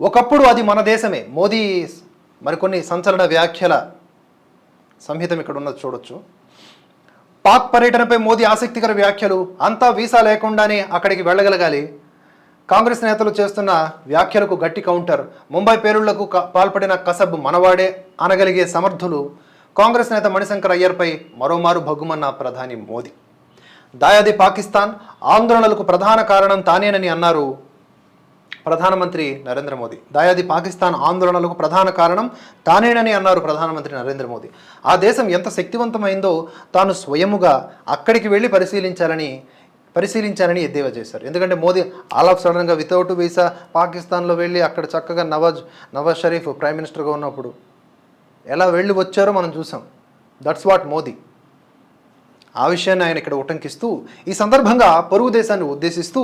ఒకప్పుడు అది మన దేశమే. మోదీ మరికొన్ని సంచలన వ్యాఖ్యల సంహితం ఇక్కడ ఉన్నది చూడొచ్చు. పాక్ పర్యటనపై మోదీ ఆసక్తికర వ్యాఖ్యలు అంతా వీసా లేకుండానే అక్కడికి వెళ్ళగలగాలి. కాంగ్రెస్ నేతలు చేస్తున్న వ్యాఖ్యలకు గట్టి కౌంటర్. ముంబై పేలుళ్ళకు పాల్పడిన కసబ్ మనవాడే అనగలిగే సమర్థులు. కాంగ్రెస్ నేత మణిశంకర్ అయ్యర్పై మరోమారు భగ్గుమన్న ప్రధాని మోదీ. దాయాది పాకిస్తాన్ ఆందోళనలకు ప్రధాన కారణం తానేనని అన్నారు ప్రధానమంత్రి నరేంద్ర మోదీ. దాయాది పాకిస్తాన్ ఆందోళనలకు ప్రధాన కారణం తానేనని అన్నారు ప్రధానమంత్రి నరేంద్ర మోదీ. ఆ దేశం ఎంత శక్తివంతమైందో తాను స్వయముగా అక్కడికి వెళ్ళి పరిశీలించాలని పరిశీలించాలని ఎద్దేవా చేశారు. ఎందుకంటే మోదీ ఆల్ ఆఫ్ సడన్గా వితౌట్ వీసా పాకిస్తాన్లో వెళ్ళి అక్కడ చక్కగా నవాజ్ నవాజ్ షరీఫ్ ప్రైమ్ మినిస్టర్గా ఉన్నప్పుడు ఎలా వెళ్ళి వచ్చారో మనం చూసాం. That's what Modi. ఆ విషయాన్ని ఆయన ఇక్కడ ఉటంకిస్తూ ఈ సందర్భంగా పొరుగు దేశాన్ని ఉద్దేశిస్తూ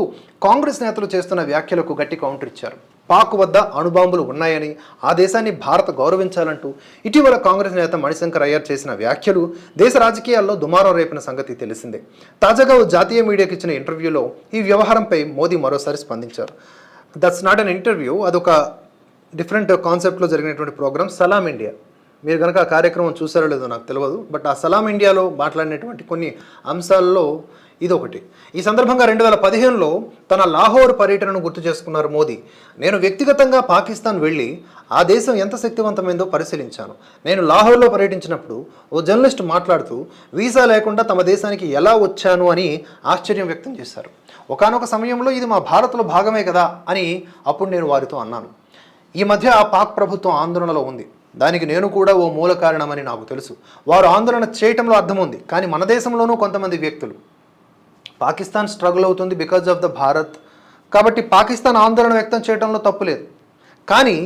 కాంగ్రెస్ నేతలు చేస్తున్న వ్యాఖ్యలకు గట్టి కౌంటర్ ఇచ్చారు. పాక్ వద్ద అణుబాంబులు ఉన్నాయని ఆ దేశాన్ని భారత్ గౌరవించాలంటూ ఇటీవల కాంగ్రెస్ నేత మణిశంకర్ అయ్యర్ చేసిన వ్యాఖ్యలు దేశ రాజకీయాల్లో దుమారం రేపిన సంగతి తెలిసిందే. తాజాగా ఓ జాతీయ మీడియాకి ఇచ్చిన ఇంటర్వ్యూలో ఈ వ్యవహారంపై మోదీ మరోసారి స్పందించారు. దట్స్ నాట్ అన్ ఇంటర్వ్యూ అదొక డిఫరెంట్ కాన్సెప్ట్లో జరిగినటువంటి ప్రోగ్రామ్ సలాం ఇండియా. మీరు కనుక ఆ కార్యక్రమం చూసారో లేదో నాకు తెలియదు బట్ ఆ సలాం ఇండియాలో మాట్లాడినటువంటి కొన్ని అంశాల్లో ఇదొకటి. ఈ సందర్భంగా రెండు వేల పదిహేనులో తన లాహోర్ పర్యటనను గుర్తు చేసుకున్నారు మోదీ. నేను వ్యక్తిగతంగా పాకిస్తాన్ వెళ్ళి ఆ దేశం ఎంత శక్తివంతమైందో పరిశీలించాను. నేను లాహోర్లో పర్యటించినప్పుడు ఓ జర్నలిస్ట్ మాట్లాడుతూ వీసా లేకుండా తమ దేశానికి ఎలా వచ్చాను అని ఆశ్చర్యం వ్యక్తం చేశారు. ఒకానొక సమయంలో ఇది మా భారత్లో భాగమే కదా అని అప్పుడు నేను వారితో అన్నాను. ఈ మధ్య ఆ పాక్ ప్రభుత్వం ఆందోళనలో ఉంది. దానికి నేను కూడా ఓ మూల కారణమని నాకు తెలుసు. వారు ఆందోళన చేయటంలో అర్థం ఉంది కానీ మన దేశంలోనూ కొంతమంది వ్యక్తులు. పాకిస్తాన్ స్ట్రగుల్ అవుతుంది బికాజ్ ఆఫ్ ద భారత్. కాబట్టి పాకిస్తాన్ ఆందోళన వ్యక్తం చేయడంలో తప్పు లేదు. కానీ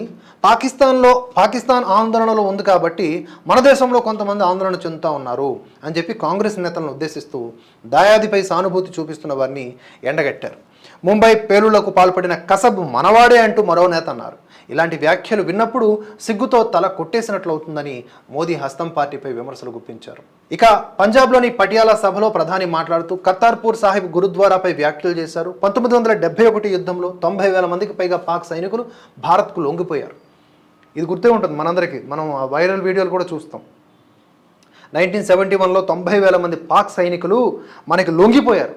పాకిస్తాన్లో పాకిస్తాన్ ఆందోళనలో ఉంది కాబట్టి మన దేశంలో కొంతమంది ఆందోళన చెందుతూ ఉన్నారు అని చెప్పి కాంగ్రెస్ నేతలను ఉద్దేశిస్తూ దాయాదిపై సానుభూతి చూపిస్తున్న వారిని ఎండగట్టారు. ముంబై పేలులకు పాల్పడిన కసబ్ మనవాడే అంటూ మరో నేత అన్నారు. ఇలాంటి వ్యాఖ్యలు విన్నప్పుడు సిగ్గుతో తల కొట్టేసినట్లు అవుతుందని మోదీ హస్తం పార్టీపై విమర్శలు గుప్పించారు. ఇక పంజాబ్లోని పటియాలా సభలో ప్రధాని మాట్లాడుతూ కర్తార్పూర్ సాహిబ్ గురుద్వారాపై వ్యాఖ్యలు చేశారు. పంతొమ్మిది వందల డెబ్బై ఒకటి యుద్ధంలో తొంభై వేల మందికి పైగా పాక్ సైనికులు భారత్కు లొంగిపోయారు. ఇది గుర్తే ఉంటుంది మనందరికీ. మనం ఆ వైరల్ వీడియోలు కూడా చూస్తాం. నైన్టీన్ సెవెంటీ వన్లో తొంభై వేల మంది పాక్ సైనికులు మనకి లొంగిపోయారు.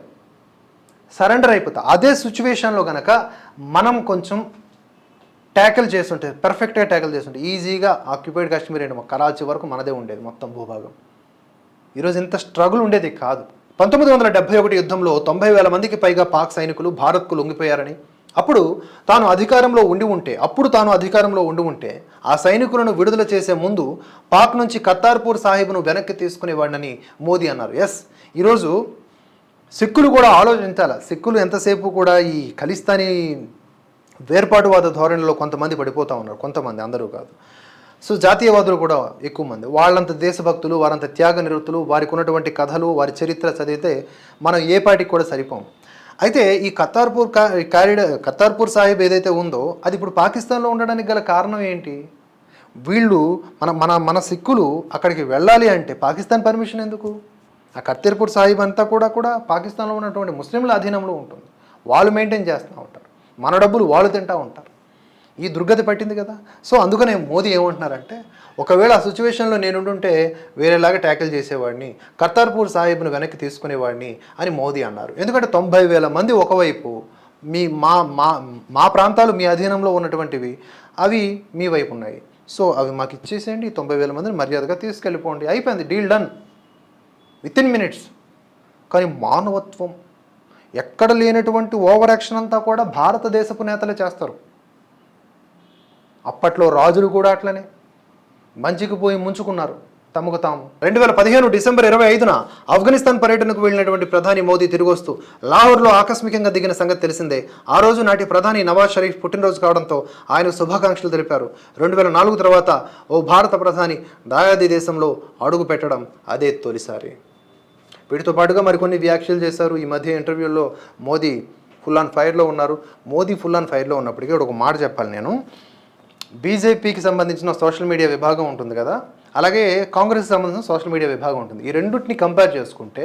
సరెండర్ అయిపోతా. అదే సిచ్యువేషన్లో కనుక మనం కొంచెం ట్యాకిల్ చేస్తుంటే పర్ఫెక్ట్గా ట్యాకిల్ చేస్తుంటే ఈజీగా ఆక్యుపైడ్ కాశ్మీర్ అండి. కరాచీ వరకు మనదే ఉండేది మొత్తం భూభాగం. ఈరోజు ఇంత స్ట్రగుల్ ఉండేది కాదు. పంతొమ్మిది వందల డెబ్బై ఒకటి యుద్ధంలో తొంభై వేల మందికి పైగా పాక్ సైనికులు భారత్కు లొంగిపోయారని. అప్పుడు తాను అధికారంలో ఉండి ఉంటే అప్పుడు తాను అధికారంలో ఉండి ఉంటే ఆ సైనికులను విడుదల చేసే ముందు పాక్ నుంచి కత్తార్పూర్ సాహిబ్ను వెనక్కి తీసుకునేవాడినని మోదీ అన్నారు. ఎస్ ఈరోజు సిక్కులు కూడా ఆలోచించాలి. సిక్కులు ఎంతసేపు కూడా ఈ ఖలిస్తానీ వేర్పాటువాద ధోరణిలో కొంతమంది పడిపోతూ ఉన్నారు. కొంతమంది అందరూ కాదు. సో జాతీయవాదులు కూడా ఎక్కువ మంది. వాళ్ళంత దేశభక్తులు వారంత త్యాగ నివృత్తులు వారికి ఉన్నటువంటి కథలు వారి చరిత్ర చదివితే మనం ఏ పాటికి కూడా సరిపోం. అయితే ఈ కత్తార్పూర్ కా కారిడార్ కత్తార్పూర్ సాహిబ్ ఏదైతే ఉందో అది ఇప్పుడు పాకిస్తాన్లో ఉండడానికి గల కారణం ఏంటి? వీళ్ళు మన మన మన సిక్కులు అక్కడికి వెళ్ళాలి అంటే పాకిస్తాన్ పర్మిషన్ ఎందుకు? ఆ కత్తీర్పూర్ సాహిబ్ అంతా కూడా కూడా పాకిస్తాన్లో ఉన్నటువంటి ముస్లింల అధీనంలో ఉంటుంది. వాళ్ళు మెయింటైన్ చేస్తూ ఉంటారు. మన డబ్బులు వాళ్ళు తింటూ ఉంటారు. ఈ దుర్గతి పట్టింది కదా. సో అందుకనే మోదీ ఏమంటున్నారంటే ఒకవేళ ఆ సిచ్యువేషన్లో నేనుంటుంటే వేరేలాగా ట్యాకిల్ చేసేవాడిని కర్తార్పూర్ సాహిబ్ను వెనక్కి తీసుకునేవాడిని అని మోదీ అన్నారు. ఎందుకంటే తొంభై వేల మంది ఒకవైపు మీ మా మా మా ప్రాంతాలు మీ అధీనంలో ఉన్నటువంటివి అవి మీ వైపు ఉన్నాయి. సో అవి మాకు ఇచ్చేసేయండి తొంభై వేల మందిని మర్యాదగా తీసుకెళ్ళిపోండి. అయిపోయింది డీల్ డన్. Within minutes. కానీ మానవత్వం ఎక్కడ లేనటువంటి ఓవర్ యాక్షన్ అంతా కూడా భారతదేశపు నేతలే చేస్తారు. అప్పట్లో రాజులు కూడా అట్లనే. మంచికి పోయి ముంచుకున్నారు తమకు తాము. రెండు వేల పదిహేను డిసెంబర్ ఇరవై ఐదున ఆఫ్ఘనిస్తాన్ పర్యటనకు వెళ్ళినటువంటి ప్రధాని మోదీ తిరిగి వస్తూ లాహోర్లో ఆకస్మికంగా దిగిన సంగతి తెలిసిందే. ఆ రోజు నాటి ప్రధాని నవాజ్ షరీఫ్ పుట్టినరోజు కావడంతో ఆయన శుభాకాంక్షలు తెలిపారు. రెండు వేల నాలుగు తర్వాత ఓ భారత ప్రధాని దాయాది దేశంలో అడుగు పెట్టడం అదే తొలిసారి. వీటితో పాటుగా మరికొన్ని వ్యాఖ్యలు చేశారు. ఈ మధ్య ఇంటర్వ్యూలో మోదీ ఫుల్ ఆన్ ఫైర్లో ఉన్నారు. మోదీ ఫుల్ ఆన్ ఫైర్లో ఉన్నప్పటికీ ఒక మాట చెప్పాలి నేను. బీజేపీకి సంబంధించిన సోషల్ మీడియా విభాగం ఉంటుంది కదా అలాగే కాంగ్రెస్కి సంబంధించిన సోషల్ మీడియా విభాగం ఉంటుంది. ఈ రెండింటిని కంపేర్ చేసుకుంటే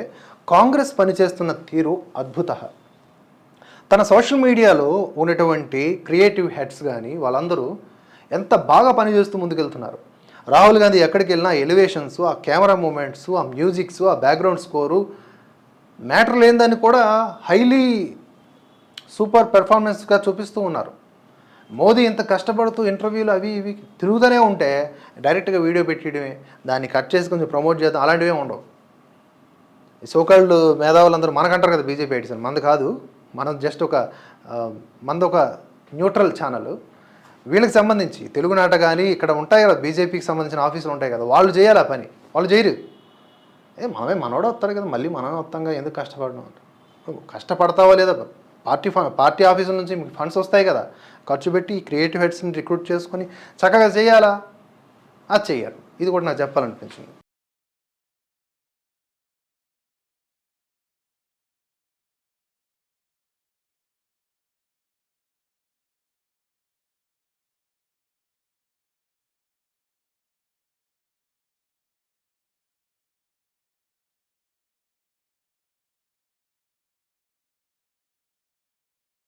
కాంగ్రెస్ పనిచేస్తున్న తీరు అద్భుత. తన సోషల్ మీడియాలో ఉన్నటువంటి క్రియేటివ్ హెడ్స్ కానీ వాళ్ళందరూ ఎంత బాగా పనిచేస్తూ ముందుకెళ్తున్నారు. రాహుల్ గాంధీ ఎక్కడికి వెళ్ళినా ఎలివేషన్స్ ఆ కెమెరా మూమెంట్స్ ఆ మ్యూజిక్స్ ఆ బ్యాక్గ్రౌండ్ స్కోరు మ్యాటర్ లేనిదాన్ని కూడా హైలీ సూపర్ పెర్ఫార్మెన్స్గా చూపిస్తూ ఉన్నారు. మోదీ ఇంత కష్టపడుతూ ఇంటర్వ్యూలు అవి ఇవి తిరుగుతూనే ఉంటే డైరెక్ట్గా వీడియో పెట్టడమే దాన్ని కట్ చేసి కొంచెం ప్రమోట్ చేద్దాం అలాంటివే ఉండవు. ఈ సోకాళ్ళు మేధావులందరూ మనకంటారు కదా బీజేపీ ఐటీసీ మంది కాదు మనం జస్ట్ ఒక ఆ, మనది ఒక న్యూట్రల్ ఛానల్. వీళ్ళకి సంబంధించి తెలుగు నాట కానీ ఇక్కడ ఉంటాయి కదా బీజేపీకి సంబంధించిన ఆఫీసులు ఉంటాయి కదా వాళ్ళు చేయాలి ఆ పని. వాళ్ళు చేయరు. ఏ మనమే మనోడే వస్తారు కదా మళ్ళీ మనమే వస్తాంగా ఎందుకు కష్టపడడం కష్టపడతావా లేదా? పార్టీ పార్టీ ఆఫీసుల నుంచి మీకు ఫండ్స్ వస్తాయి కదా ఖర్చు పెట్టి క్రియేటివ్ హెడ్స్ని రిక్రూట్ చేసుకొని చక్కగా చేయాలా? అది చెయ్యరు ఇది కూడా నాకు చెప్పాలనిపించింది.